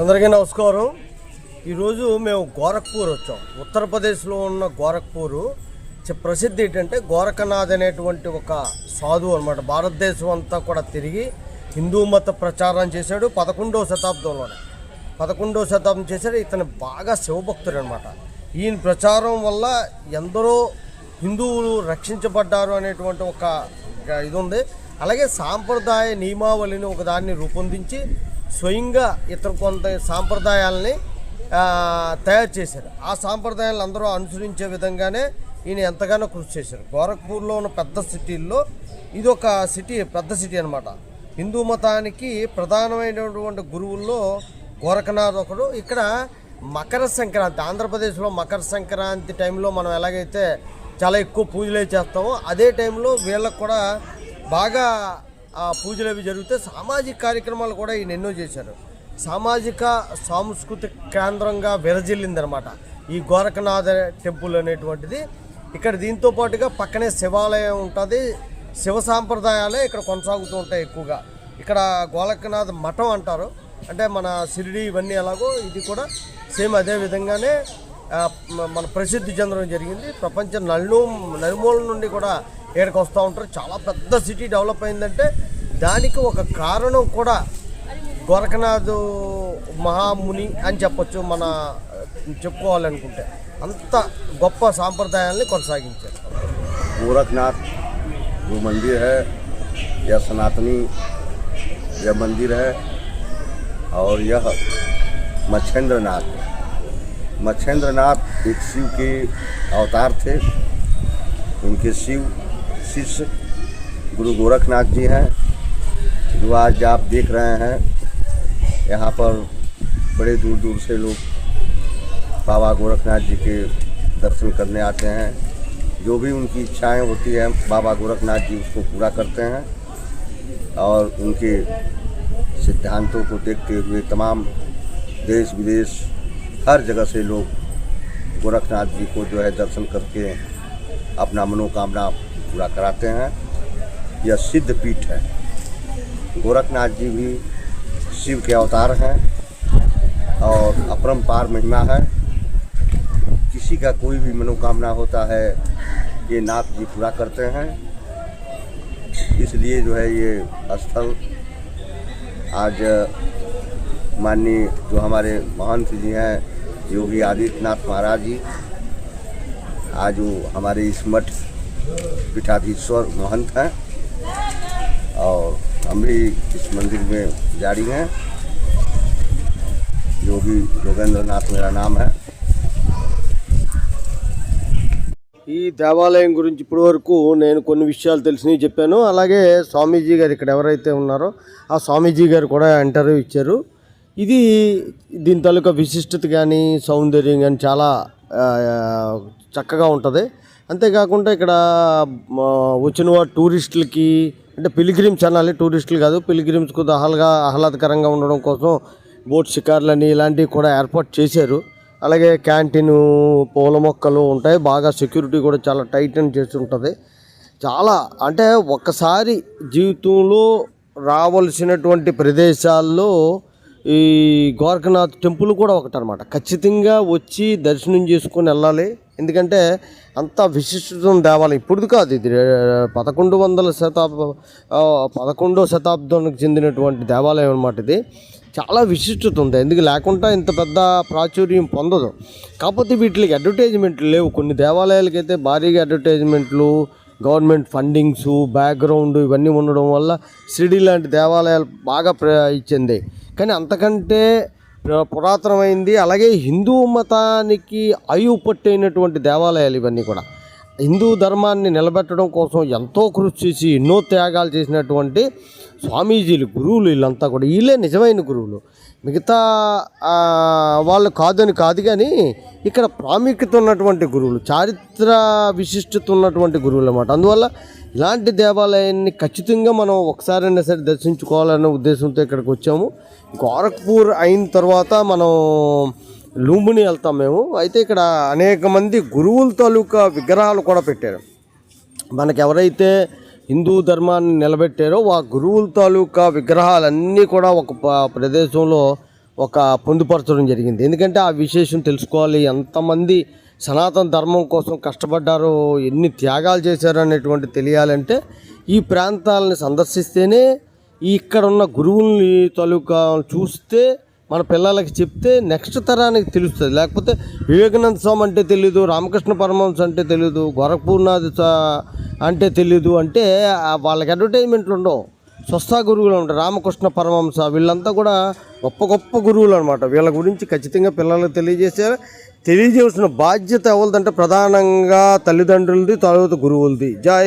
అందరికీ నమస్కారం. ఈరోజు మేము గోరఖ్పూర్ వచ్చాం. ఉత్తరప్రదేశ్లో ఉన్న గోరఖ్పూర్. ప్రసిద్ధి ఏంటంటే గోరఖనాథ్ అనేటువంటి ఒక సాధువు అనమాట భారతదేశం అంతా కూడా తిరిగి హిందూ మత ప్రచారం చేశాడు పదకొండవ శతాబ్దంలోనే. పదకొండవ శతాబ్దం చేశాడు. ఇతను బాగా శివభక్తుడు అనమాట ఈయన ప్రచారం వల్ల ఎందరో హిందువులు రక్షించబడ్డారు అనేటువంటి ఒక ఒక ఇది ఉంది. అలాగే సాంప్రదాయ నియమావళిని ఒక దాన్ని రూపొందించి స్వయంగా ఇతర కొంత సాంప్రదాయాలని తయారు చేశారు. ఆ సాంప్రదాయాలను అందరూ అనుసరించే విధంగానే ఈయన ఎంతగానో కృషి చేశారు. గోరఖ్పూర్లో ఉన్న పెద్ద సిటీల్లో ఇది ఒక సిటీ పెద్ద సిటీ అనమాట హిందూ మతానికి ప్రధానమైనటువంటి గురువుల్లో గోరఖనాథ్ ఒకడు. ఇక్కడ మకర సంక్రాంతి ఆంధ్రప్రదేశ్లో మకర సంక్రాంతి టైంలో మనం ఎలాగైతే చాలా ఎక్కువ పూజలు చేస్తామో అదే టైంలో వీళ్ళకు కూడా బాగా ఆ పూజలు అవి జరిగితే సామాజిక కార్యక్రమాలు కూడా ఈయన ఎన్నో చేశారు. సామాజిక సాంస్కృతిక కేంద్రంగా విరజిల్లిందనమాట. ఈ గోరఖనాథ టెంపుల్ అనేటువంటిది. ఇక్కడ దీంతో పాటుగా పక్కనే శివాలయం ఉంటుంది. శివ సాంప్రదాయాలే ఇక్కడ కొనసాగుతూ ఉంటాయి ఎక్కువగా. ఇక్కడ గోలకనాథ్ మఠం అంటారు. అంటే మన షిరిడి ఇవన్నీ ఎలాగో ఇది కూడా సేమ్ అదే విధంగానే మన ప్రసిద్ధి చెందడం జరిగింది. ప్రపంచం నలు నలుమూల నుండి కూడా ఇక్కడికి వస్తూ ఉంటారు చాలా పెద్ద సిటీ డెవలప్ అయిందంటే దానికి ఒక కారణం కూడా గోరఖనాథ్ మహాముని అని చెప్పొచ్చు మన ఆ, చెప్పుకోవాలనుకుంటే అంత గొప్ప సాంప్రదాయాల్ని కొనసాగించారు गोरखनाथ जो मंदिर है यह सनातनी यह मंदिर है और यह मच्छेंद्रनाथ मच्छेंद्रनाथ एक शिव के अवतार थे उनके शिव शिष्य गुरु गोरखनाथ जी हैं। जो आज आप देख रहे हैं, यहाँ पर बड़े दूर दूर से लोग बाबा गोरखनाथ जी के दर्शन करने आते हैं। जो भी उनकी इच्छाएँ होती हैं, बाबा गोरखनाथ जी उसको पूरा करते हैं और उनके सिद्धांतों को देखते हुए तमाम देश विदेश हर जगह से लोग गोरखनाथ जी को जो है दर्शन करके अपना मनोकामना पूरा कराते हैं। यह सिद्ध पीठ है। गोरखनाथ जी भी शिव के अवतार हैं और अपरंपार महिमा है। किसी का कोई भी मनोकामना होता है, ये नाथ जी पूरा करते हैं। इसलिए जो है ये स्थल आज माननीय जो हमारे महंत जी हैं, योगी आदित्यनाथ महाराज जी, आज वो हमारे इस मठ पीठाधीश्वर महंत हैं और हम भी इस मंदिर में जारी हैं योगी योगेंद्र नाथ मेरा नाम है ఈ దేవాలయం గురించి ఇప్పటి వరకు నేను కొన్ని విషయాలు తెలిసినవి చెప్పాను అలాగే స్వామీజీ గారు ఇక్కడ ఎవరైతే ఉన్నారో ఆ స్వామీజీ గారు కూడా ఇంటర్వ్యూ ఇచ్చారు ఇది దీని తాలూకా విశిష్టత కానీ సౌందర్యం కానీ చాలా ఆ, చక్కగా ఉంటుంది. అంతేకాకుండా ఇక్కడ వచ్చిన టూరిస్టులకి అంటే పిలిగ్రిమ్స్ అనాలి టూరిస్టులు కాదు పిలిగ్రిమ్స్ కొద్దిగా ఆహ్లాగా ఆహ్లాదకరంగా ఉండడం కోసం బోట్ షికార్లని ఇలాంటివి కూడా ఏర్పాటు చేశారు. అలాగే క్యాంటీన్ పూల మొక్కలు ఉంటాయి. బాగా సెక్యూరిటీ కూడా చాలా టైట్ అని చేసి ఉంటుంది. చాలా అంటే ఒక్కసారి జీవితంలో రావలసినటువంటి ప్రదేశాల్లో ఈ గోరఖనాథ్ టెంపుల్ కూడా ఒకటి అనమాట ఖచ్చితంగా వచ్చి దర్శనం చేసుకొని వెళ్ళాలి. ఎందుకంటే అంత విశిష్టత దేవాలయం. ఇప్పుడు కాదు ఇది. పదకొండు వందల శతాబ్దం పదకొండో శతాబ్దానికి చెందినటువంటి దేవాలయం అనమాట ఇది. చాలా విశిష్టత ఉంది. ఎందుకు లేకుండా ఇంత పెద్ద ప్రాచుర్యం పొందదు. కాకపోతే వీటికి అడ్వర్టైజ్మెంట్లు లేవు. కొన్ని దేవాలయాలకైతే భారీగా అడ్వర్టైజ్మెంట్లు గవర్నమెంట్ ఫండింగ్స్ బ్యాక్గ్రౌండ్ ఇవన్నీ ఉండడం వల్ల షిరిడి లాంటి దేవాలయాలు బాగా ప్ర ఇచ్చింది. కానీ అంతకంటే పురాతనమైంది. అలాగే హిందూ మతానికి అయువు పట్టైనటువంటి దేవాలయాలు ఇవన్నీ కూడా. హిందూ ధర్మాన్ని నిలబెట్టడం కోసం ఎంతో కృషి చేసి ఎన్నో త్యాగాలు చేసినటువంటి స్వామీజీలు గురువులు వీళ్ళంతా కూడా. వీళ్ళే నిజమైన గురువులు. మిగతా వాళ్ళు కాదని కాదు కానీ ఇక్కడ ప్రాముఖ్యత ఉన్నటువంటి గురువులు చారిత్ర విశిష్టత ఉన్నటువంటి గురువులు అన్నమాట. అందువల్ల ఇలాంటి దేవాలయాన్ని ఖచ్చితంగా మనం ఒకసారైనా సరే దర్శించుకోవాలనే ఉద్దేశంతో ఇక్కడికి వచ్చాము. గోరఖ్పూర్ అయిన తర్వాత మనం లూంబిని వెళ్తాం మేము. అయితే ఇక్కడ అనేక మంది గురువుల తాలూకా విగ్రహాలు కూడా పెట్టారు. మనకి ఎవరైతే హిందూ ధర్మాన్ని నిలబెట్టారో ఆ గురువుల తాలూకా విగ్రహాలన్నీ కూడా ఒక ప్రదేశంలో ఒక పొందుపరచడం జరిగింది. ఎందుకంటే ఆ విశేషం తెలుసుకోవాలి. ఎంతమంది సనాతన ధర్మం కోసం కష్టపడ్డారో ఎన్ని త్యాగాలు చేశారో అనేటువంటి తెలియాలంటే ఈ ప్రాంతాలని సందర్శిస్తేనే ఇక్కడ ఉన్న గురువుల్ని తాలూకా చూస్తే మన పిల్లలకి చెప్తే నెక్స్ట్ తరానికి తెలుస్తుంది. లేకపోతే వివేకానంద స్వామి అంటే తెలీదు రామకృష్ణ పరమహంస అంటే తెలీదు గోరఖపూర్నాథ్ సా- అంటే తెలీదు అంటే వాళ్ళకి అడ్వర్టైజ్మెంట్లు ఉండవు. స్వస్థ గురువులు ఉంటారు. రామకృష్ణ పరమహంస వీళ్ళంతా కూడా గొప్ప గొప్ప గురువులు అనమాట వీళ్ళ గురించి ఖచ్చితంగా పిల్లలకు తెలియజేసే తెలియజేసిన బాధ్యత ఎవరిదంటే ప్రధానంగా తల్లిదండ్రులది తర్వాత గురువులది. జాయ్